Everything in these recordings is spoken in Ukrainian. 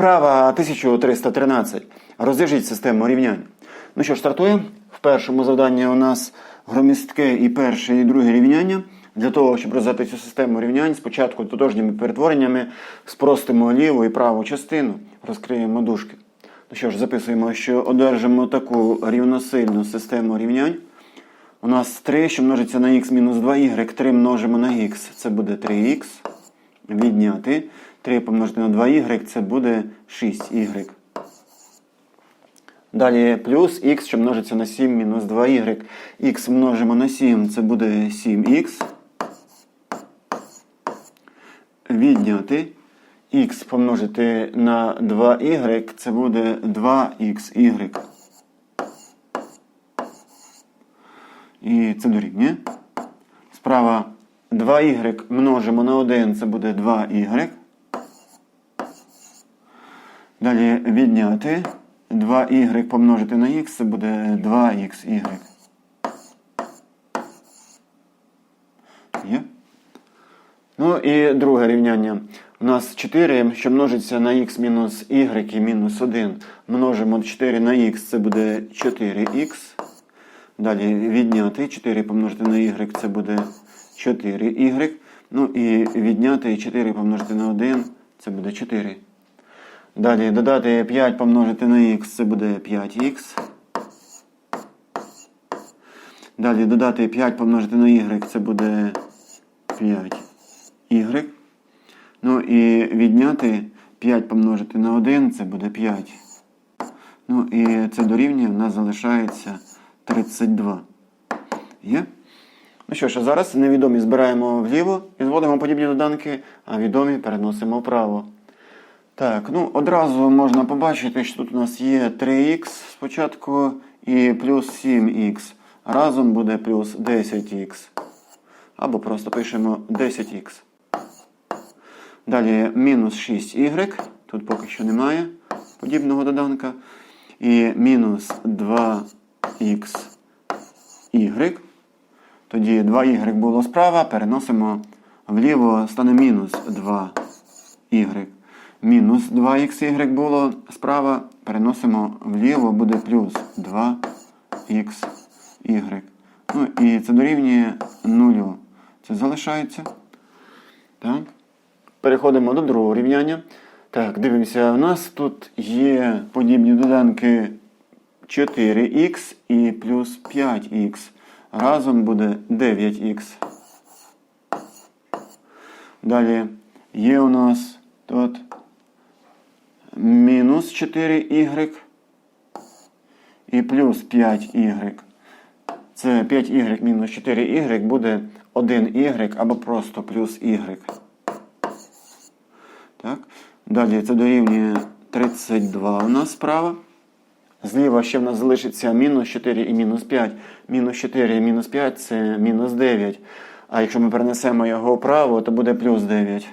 Вправа 1313. Розв'яжіть систему рівнянь. Ну що ж, стартуємо. В першому завданні у нас громістке і перше, і друге рівняння. Для того, щоб розв'язати цю систему рівнянь, спочатку тотожніми перетвореннями спростимо ліву і праву частину, розкриємо дужки. Ну що ж, записуємо, що одержимо таку рівносильну систему рівнянь. У нас 3, що множиться на х мінус 2y, 3 множимо на х, це буде 3х. Відняти. 3 помножити на 2y, це буде 6y. Далі плюс х, що множиться на 7 мінус 2y. х множимо на 7, це буде 7х. Відняти. х помножити на 2y, це буде 2xy. І це дорівнює. Справа 2y множимо на 1, це буде 2y. Далі відняти. 2y помножити на х, це буде 2xy. Є? Ну і друге рівняння. У нас 4, що множиться на х мінус y і мінус 1. Множимо 4 на х, це буде 4х. Далі відняти 4 помножити на y, це буде 4y. Ну і відняти 4 помножити на 1, це буде 4. Далі додати 5 помножити на х, це буде 5х. Далі додати 5 помножити на y, це буде 5y. Ну і відняти 5 помножити на 1, це буде 5. Ну і це дорівнює, в нас залишається 32. Є? Ну що ж, а зараз невідомі збираємо вліво і зводимо подібні доданки, а відомі переносимо вправо. Так, ну одразу можна побачити, що тут у нас є 3х спочатку і плюс 7х. Разом буде плюс 10х. Або просто пишемо 10х. Далі мінус 6y. Тут поки що немає подібного доданка. І мінус 2х. Тоді 2y було справа, переносимо вліво, стане мінус 2y. Мінус 2xy було справа, переносимо вліво, буде плюс 2xy. Ну і це дорівнює 0. Це залишається. Так. Переходимо до другого рівняння. Так, дивимося, у нас тут є подібні доданки 4х і плюс 5х. Разом буде 9х. Далі є у нас тут мінус 4y і плюс 5y. Це 5y мінус 4y буде 1y або просто плюс y. Так. Далі це дорівнює 32 у нас справа. Зліва ще в нас залишиться мінус 4 і мінус 5. Мінус 4 і мінус 5 це мінус 9. А якщо ми перенесемо його вправо, то буде плюс 9.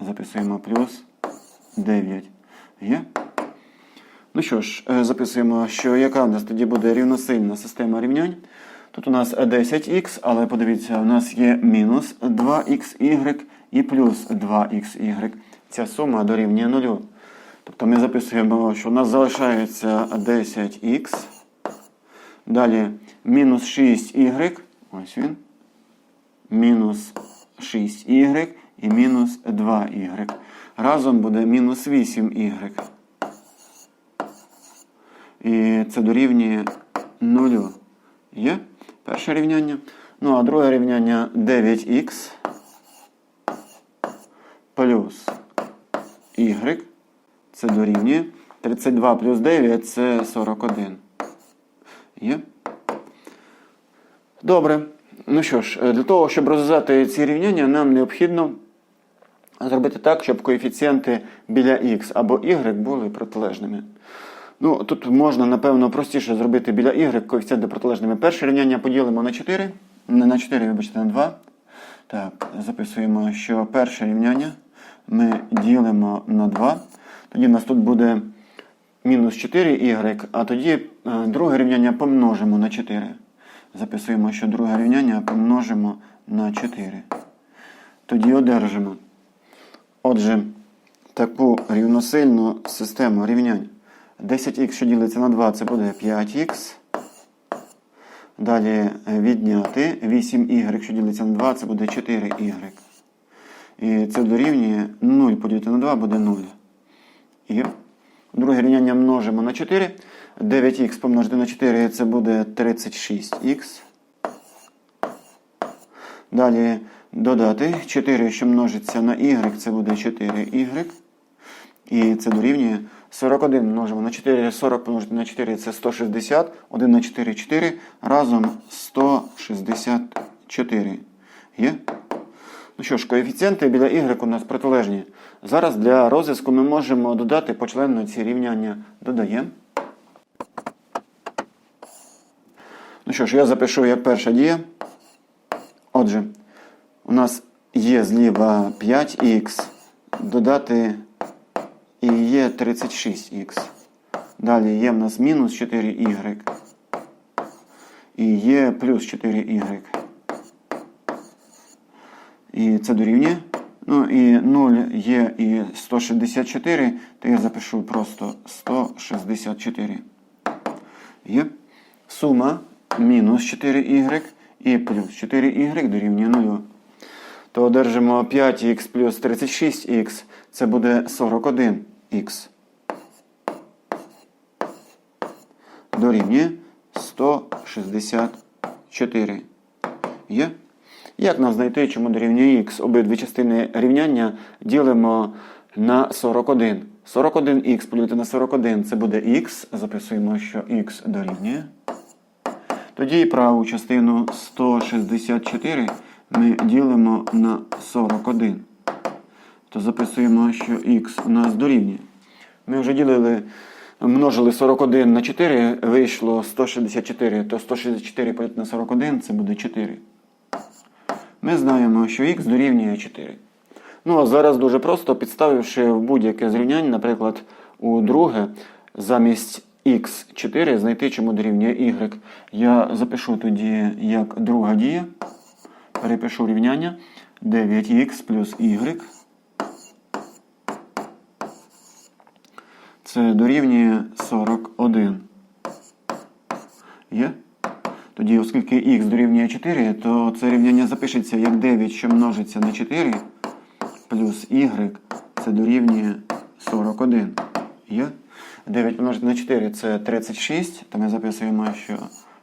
Записуємо плюс 9. Є? Ну що ж, е, записуємо, що яка в нас тоді буде рівносильна система рівнянь. Тут у нас 10х, але подивіться, у нас є мінус 2xy і плюс 2xy. Ця сума дорівнює 0. Тобто ми записуємо, що у нас залишається 10х. Далі мінус 6y. Ось він. Мінус 6y і мінус 2y. Разом буде мінус 8y. І це дорівнює 0. Є? Перше рівняння. Ну, а друге рівняння 9х плюс y. Це дорівнює. 32 плюс 9 це 41. Є? Добре. Ну що ж, для того, щоб розв'язати ці рівняння, нам необхідно зробити так, щоб коефіцієнти біля х або y були протилежними. Ну, Тут можна, напевно, простіше зробити біля y коефіцієнти протилежними. Перше рівняння поділимо на 4. Не на 4, вибачте, на 2. Так, записуємо, що перше рівняння ми ділимо на 2. Тоді в нас тут буде мінус 4y, а тоді е, друге рівняння помножимо на 4. Записуємо, що друге рівняння помножимо на 4. Тоді одержимо. Отже, таку рівносильну систему рівнянь. 10х, що ділиться на 2, це буде 5х. Далі відняти 8y, що ділиться на 2, це буде 4y. І це дорівнює 0 поділити на 2 буде 0. І друге рівняння множимо на 4. 9х помножити на 4 це буде 36х. Далі додати 4, що множиться на y, це буде 4y. І це дорівнює 41 множимо на 4, 40 помножити на 4 це 160, 1 на 4 4, разом 164. Є? Ну що ж, коефіцієнти біля y у нас протилежні. Зараз для розв'язку ми можемо додати почленно ці рівняння. Додаємо. Ну що ж, я запишу як перша дія. Отже, у нас є зліва 5х, додати і є 36х. Далі є в нас мінус 4y. І є плюс 4y. І це дорівнює. Ну і 0 є і 164, то я запишу просто 164. Є. Сума мінус 4y і плюс 4y дорівнює 0. То одержимо 5х плюс 36х, це буде 41х. Дорівнює 164. Є? Як нам знайти, чому дорівнює х? Обидві частини рівняння ділимо на 41. 41х поділити на 41 це буде х. Записуємо, що х дорівнює. Тоді праву частину 164 ми ділимо на 41. То записуємо, що х у нас дорівнює. Ми вже ділили, множили 41 на 4, вийшло 164, то 164 поділити на 41 це буде 4. Ми знаємо, що х дорівнює 4. Ну, а зараз дуже просто, підставивши в будь-яке зрівняння, наприклад, у друге, замість х4 знайти, чому дорівнює y. Я запишу тоді як друга дія. Перепишу рівняння 9х плюс y. Це дорівнює 41. Є? Тоді, оскільки х дорівнює 4, то це рівняння запишеться як 9, що множиться на 4, плюс y, це дорівнює 41. Є? 9 помножити на 4 це 36, то ми записуємо, що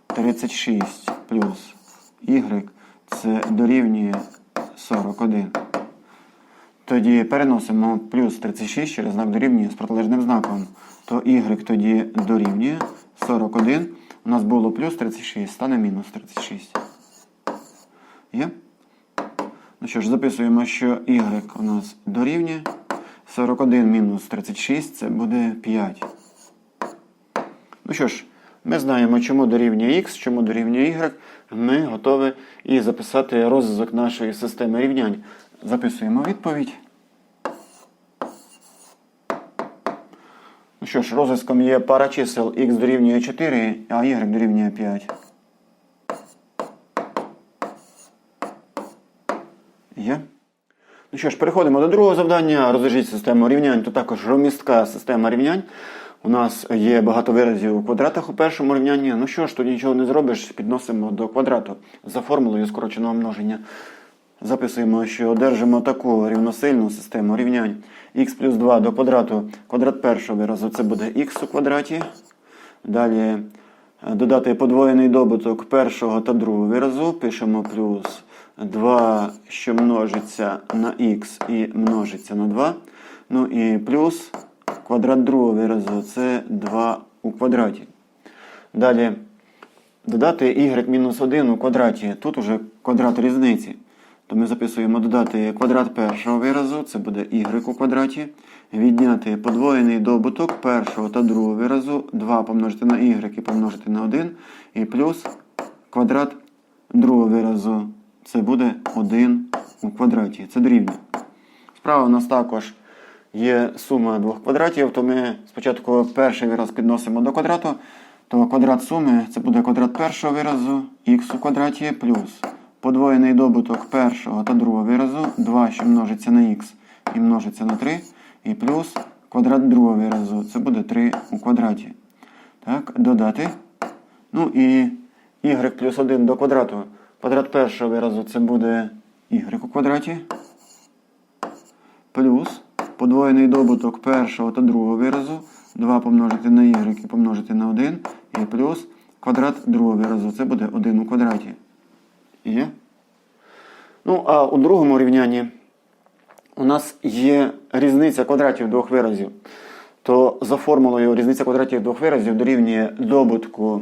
36 плюс y це дорівнює 41. Тоді переносимо плюс 36 через знак дорівнює з протилежним знаком. То y тоді дорівнює 41. У нас було плюс 36, стане мінус 36. Є? Ну що ж, записуємо, що y у нас дорівнює. 41 мінус 36 це буде 5. Ну що ж, ми знаємо, чому дорівнює х, чому дорівнює y. Ми готові і записати розв'язок нашої системи рівнянь. Записуємо відповідь. Ну що ж, розв'язком є пара чисел х дорівнює 4, а y дорівнює 5. Є. Ну що ж, переходимо до другого завдання. Розв'яжіть систему рівнянь. Тут також громістка система рівнянь. У нас є багато виразів у квадратах у першому рівнянні. Ну що ж, тут нічого не зробиш, підносимо до квадрату за формулою скороченого множення. Записуємо, що одержимо таку рівносильну систему рівнянь. х плюс 2 до квадрату. Квадрат першого виразу це буде х у квадраті. Далі е, додати подвоєний добуток першого та другого виразу. Пишемо плюс 2, що множиться на х і множиться на 2. Ну і плюс квадрат другого виразу це 2 у квадраті. Далі додати y-1 у квадраті. Тут уже квадрат різниці. То ми записуємо додати квадрат першого виразу, це буде y у квадраті. Відняти подвоєний добуток першого та другого виразу, 2 помножити на y і помножити на 1. І плюс квадрат другого виразу, це буде 1 у квадраті. Це дорівнює. Справа у нас також є сума двох квадратів, то ми спочатку перший вираз підносимо до квадрату, то квадрат суми це буде квадрат першого виразу, х у квадраті плюс подвоєний добуток першого та другого виразу, 2, що множиться на х і множиться на 3, і плюс квадрат другого виразу. Це буде 3 у квадраті. Так, додати. Ну і y плюс 1 до квадрату. Квадрат першого виразу це буде y у квадраті. Плюс подвоєний добуток першого та другого виразу. 2 помножити на y і помножити на 1. І плюс квадрат другого виразу. Це буде 1 у квадраті. Є? Ну, а у другому рівнянні у нас є різниця квадратів двох виразів. То за формулою різниця квадратів двох виразів дорівнює добутку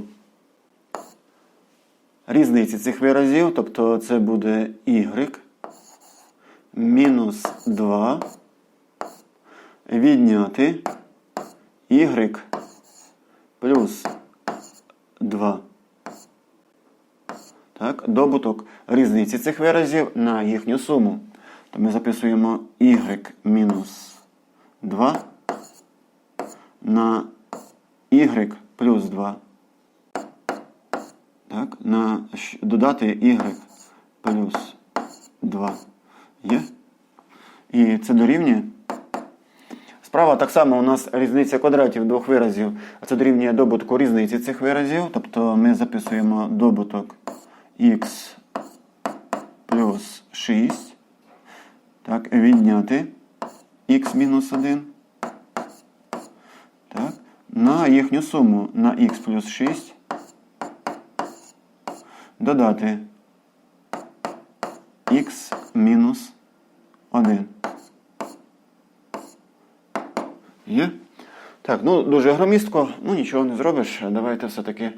різниці цих виразів, тобто це буде y мінус 2 відняти y плюс 2. Так, добуток різниці цих виразів на їхню суму. То ми записуємо y мінус 2 на y плюс 2. Так, на додати y плюс 2. Є? І це дорівнює. Справа так само у нас різниця квадратів двох виразів, а це дорівнює добутку різниці цих виразів. Тобто ми записуємо добуток х плюс 6. Так, відняти х мінус 1. Так, на їхню суму на х плюс 6. Додати х мінус 1. Є? Так, ну дуже громістко, ну нічого не зробиш. Давайте все-таки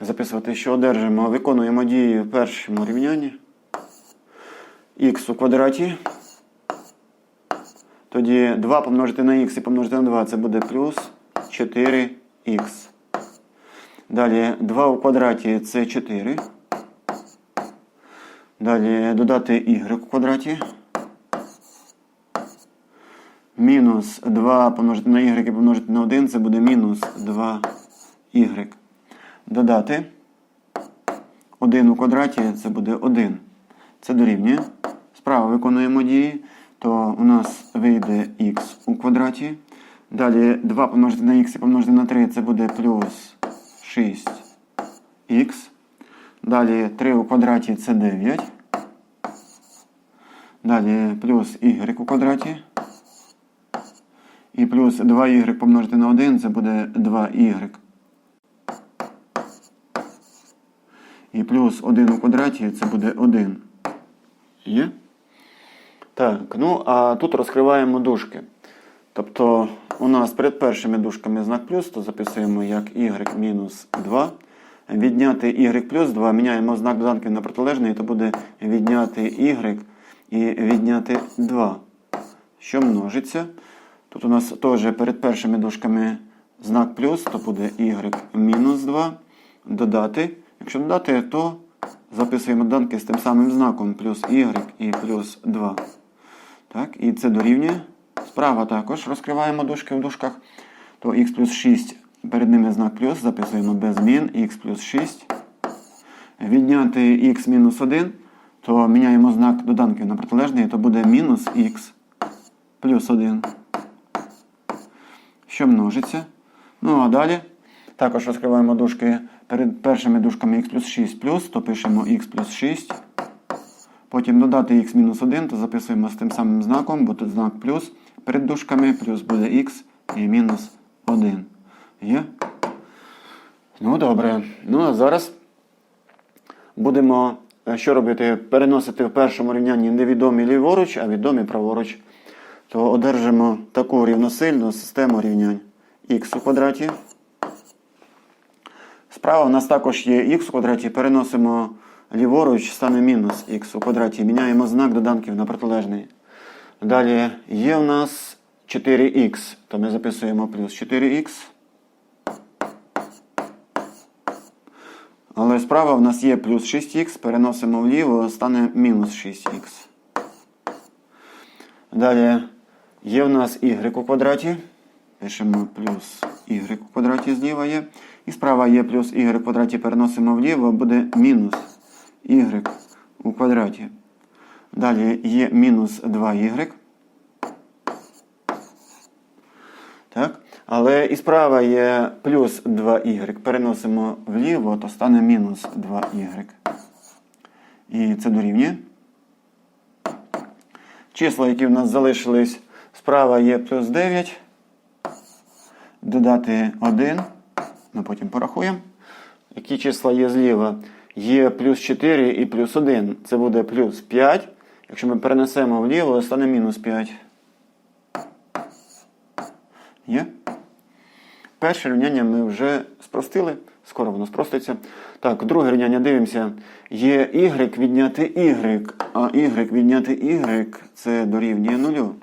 записувати, що одержимо. Виконуємо дії в першому рівнянні. х у квадраті. Тоді 2 помножити на х і помножити на 2 це буде плюс 4х. Далі 2 у квадраті це 4. Далі додати y у квадраті. Мінус 2 помножити на y і помножити на 1 це буде мінус 2y. Додати 1 у квадраті це буде 1. Це дорівнює. Справа виконуємо дії, то у нас вийде х у квадраті. Далі 2 помножити на х і помножити на 3 це буде плюс 6х. Далі 3 у квадраті це 9. Далі плюс y у квадраті. І плюс 2y помножити на 1 це буде 2y. І плюс 1 у квадраті це буде 1. Є? Так, ну а тут розкриваємо дужки. Тобто у нас перед першими дужками знак плюс, то записуємо як y мінус 2. Відняти y плюс 2, міняємо знак доданків на протилежний, то буде відняти y і відняти 2, що множиться. Тут у нас теж перед першими дужками знак плюс, то буде y мінус 2. Додати. Якщо додати, то записуємо доданки з тим самим знаком плюс y і плюс 2. Так, І це дорівнює. Справа також розкриваємо дужки в дужках. То х плюс 6, перед ними знак плюс, записуємо без змін, х плюс 6. Відняти х мінус 1, то міняємо знак доданків на протилежний, то буде мінус х плюс 1 що множиться. Ну а далі також розкриваємо дужки перед першими дужками x плюс 6 плюс, то пишемо x плюс 6. Потім додати x мінус 1, то записуємо з тим самим знаком, бо тут знак плюс перед дужками, плюс буде x і мінус 1. Є? Ну, добре. Ну, а зараз будемо е, що робити? Переносити в першому рівнянні невідомі ліворуч, а відомі праворуч то одержимо таку рівносильну систему рівнянь х у квадраті. Справа у нас також є х у квадраті, переносимо ліворуч, стане мінус х у квадраті, міняємо знак доданків на протилежний. Далі є у нас 4х, то ми записуємо плюс 4х. Але справа у нас є плюс 6х, переносимо вліво, стане мінус 6х. Далі є в нас y у квадраті. Пишемо плюс y у квадраті зліва є. І справа є плюс y у квадраті, переносимо вліво, буде мінус y у квадраті. Далі є мінус 2y. Так? Але і справа є плюс 2y. Переносимо вліво, то стане мінус 2y. І це дорівнює. Числа, які в нас залишились справа є плюс 9. Додати 1. Ми потім порахуємо. Які числа є зліва? Є плюс 4 і плюс 1. Це буде плюс 5. Якщо ми перенесемо вліво, стане мінус 5. Є? Перше рівняння ми вже спростили. Скоро воно спроститься. Так, друге рівняння дивимося. Є y відняти y, а y відняти y це дорівнює нулю.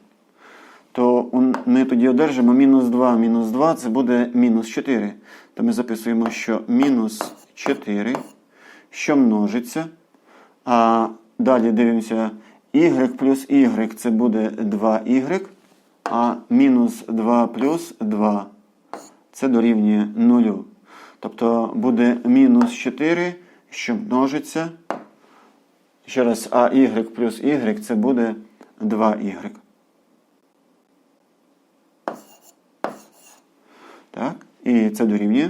То ми тоді одержимо мінус 2. Мінус 2 це буде мінус 4. То ми записуємо, що мінус 4, що множиться. А далі дивимося, y плюс y це буде 2y, а мінус 2 плюс 2 це дорівнює 0. Тобто буде мінус 4, що множиться. Ще раз, а y плюс y це буде 2y. Так, і це дорівнює.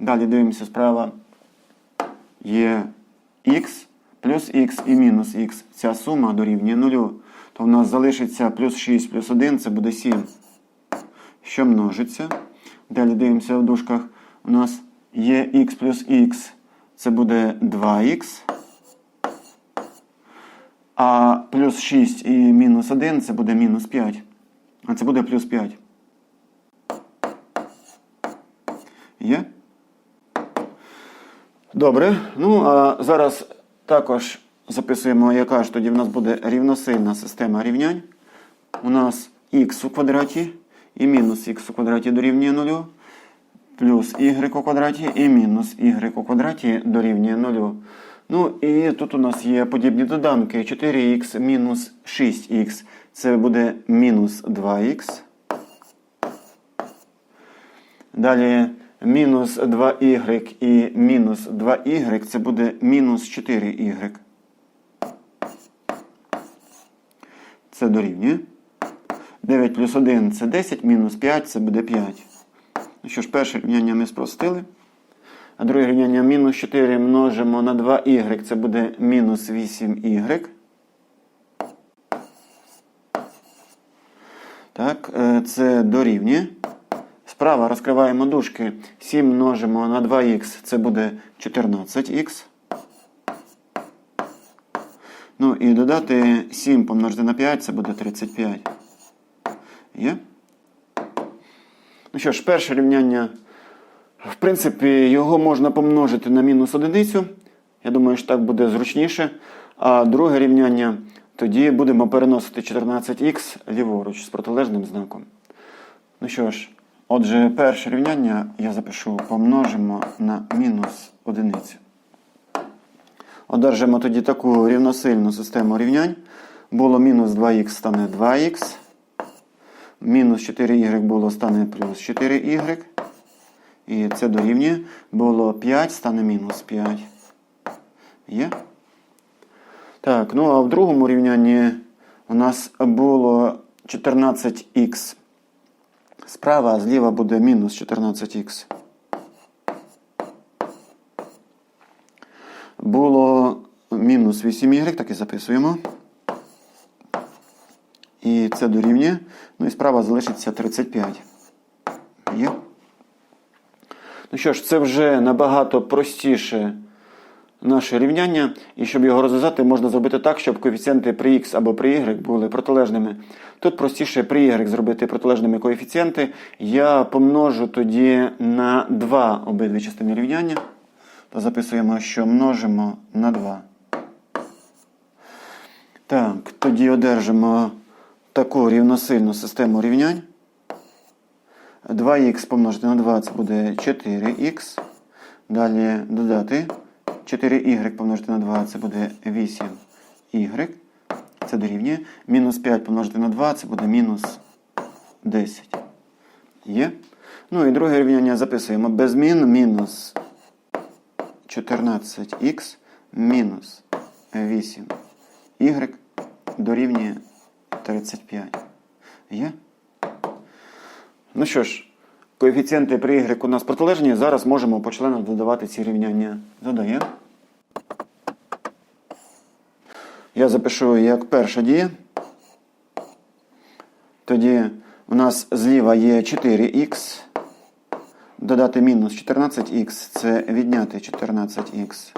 Далі дивимося справа. Є x плюс x і мінус x. Ця сума дорівнює 0. То в нас залишиться плюс 6 плюс 1, це буде 7. Що множиться. Далі дивимося в дужках. У нас є x плюс x, це буде 2х. А плюс 6 і мінус 1 це буде мінус 5. А це буде плюс 5. Є? Добре. Ну, а зараз також записуємо, яка ж тоді в нас буде рівносильна система рівнянь. У нас х у квадраті і мінус х у квадраті дорівнює 0, плюс y у квадраті і мінус y у квадраті дорівнює 0. Ну і тут у нас є подібні доданки. 4х мінус 6х це буде мінус 2х. Далі мінус 2y і мінус 2y це буде мінус 4y. Це дорівнює. 9 плюс 1 це 10, мінус 5 це буде 5. Ну що ж, перше рівняння ми спростили. А друге рівняння мінус 4 множимо на 2y, це буде мінус 8y. Так, е, це дорівнює. Справа розкриваємо дужки. 7 множимо на 2х, це буде 14х. Ну і додати 7 помножити на 5, це буде 35. Є? Ну що ж, перше рівняння, в принципі, його можна помножити на мінус одиницю. Я думаю, що так буде зручніше. А друге рівняння тоді будемо переносити 14х ліворуч з протилежним знаком. Ну що ж, отже, перше рівняння я запишу помножимо на мінус одиницю. Одержимо тоді таку рівносильну систему рівнянь. Було мінус 2х стане 2х. Мінус 4y було стане плюс 4y. І це дорівнює. Було 5, стане мінус 5. Є? Так, ну а в другому рівнянні у нас було 14х. Справа, а зліва буде мінус 14х. Було мінус 8y, так і записуємо. І це дорівнює. Ну і справа залишиться 35. Є. Ну що ж, це вже набагато простіше наше рівняння. І щоб його розв'язати, можна зробити так, щоб коефіцієнти при x або при y були протилежними. Тут простіше при y зробити протилежними коефіцієнти. Я помножу тоді на 2 обидві частини рівняння. То записуємо, що множимо на 2. Так, тоді одержимо таку рівносильну систему рівнянь. 2х помножити на 2 це буде 4х. Далі додати 4y помножити на 2 це буде 8y. Це дорівнює. Мінус 5 помножити на 2 це буде мінус 10. Є. Ну і друге рівняння записуємо без змін мінус 14х мінус 8y дорівнює 35. Є? Ну що ж, коефіцієнти при y у нас протилежні. Зараз можемо по членах додавати ці рівняння. Додаємо. Я запишу як перша дія. Тоді у нас зліва є 4х. Додати мінус 14х це відняти 14х.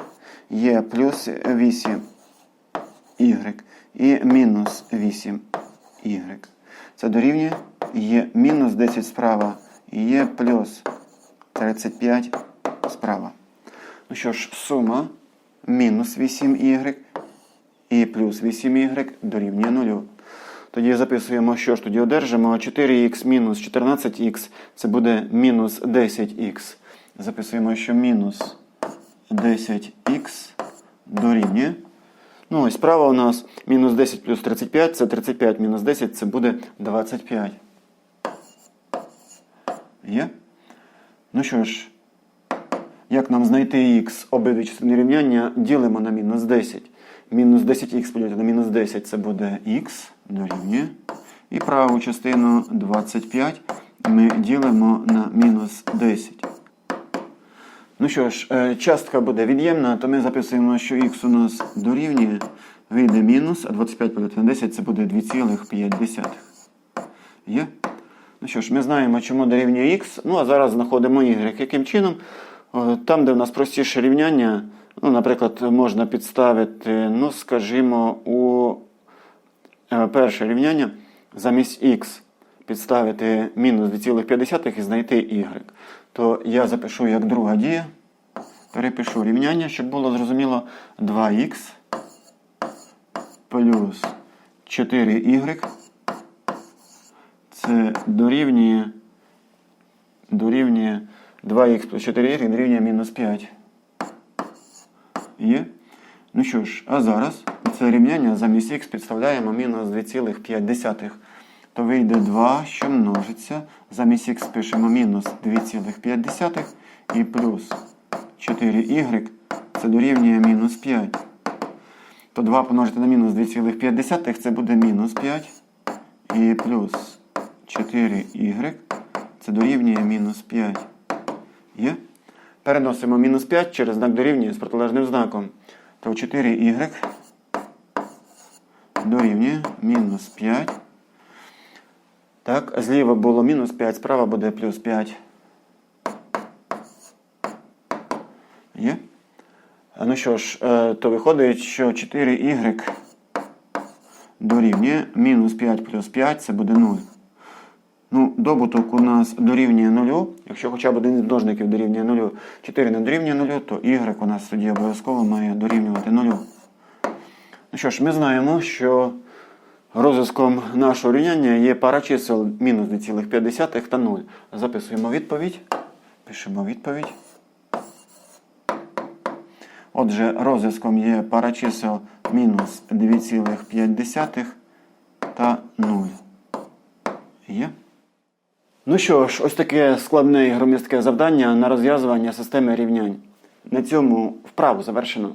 Є плюс 8y і мінус 8y. Це дорівнює є мінус 10 справа і є плюс 35 справа. Ну що ж, сума мінус 8y і плюс 8y дорівнює 0. Тоді записуємо, що ж тоді одержимо. 4х мінус 14х це буде мінус 10х. Записуємо, що мінус 10х дорівнює. Ну, ось справа у нас мінус 10 плюс 35, це 35 мінус 10, це буде 25. Є? Ну що ж, як нам знайти х обидві частини рівняння, ділимо на мінус 10. Мінус 10х поділити на мінус 10 це буде х дорівнює. І праву частину 25 ми ділимо на мінус 10. Ну що ж, е, частка буде від'ємна, то ми записуємо, що х у нас дорівнює, вийде мінус, а 25 поділити на 10 це буде 2,5. Є? Ну що ж, ми знаємо, чому дорівнює х. Ну, а зараз знаходимо y. Яким чином? Там, де в нас простіше рівняння, ну, наприклад, можна підставити, ну, скажімо, у е, перше рівняння замість х підставити мінус 2,5 і знайти y. То я запишу як друга дія. Перепишу рівняння, щоб було зрозуміло 2х плюс 4y це дорівнює, дорівнює 2х плюс 4y дорівнює мінус 5. Є? Ну що ж, а зараз це рівняння замість х підставляємо мінус 2,5. То вийде 2, що множиться. Замість х пишемо мінус 2,5 і плюс 4y це дорівнює мінус 5. То 2 помножити на мінус 2,5 це буде мінус 5 і плюс 4y це дорівнює мінус 5. Є? Переносимо мінус 5 через знак дорівнює з протилежним знаком. То 4y дорівнює мінус 5. Так, зліва було мінус 5, справа буде плюс 5. Є? Ну що ж, е, то виходить, що 4y дорівнює мінус 5 плюс 5 це буде 0. Ну, добуток у нас дорівнює 0. Якщо хоча б один із множників дорівнює 0, 4 не дорівнює 0, то y у нас тоді обов'язково має дорівнювати 0. Ну що ж, ми знаємо, що розв'язком нашого рівняння є пара чисел мінус 2,5 та 0. Записуємо відповідь. Пишемо відповідь. Отже, розв'язком є пара чисел мінус 2,5 та 0. Є? Ну що ж, ось таке складне і громістке завдання на розв'язування системи рівнянь. На цьому вправу завершено.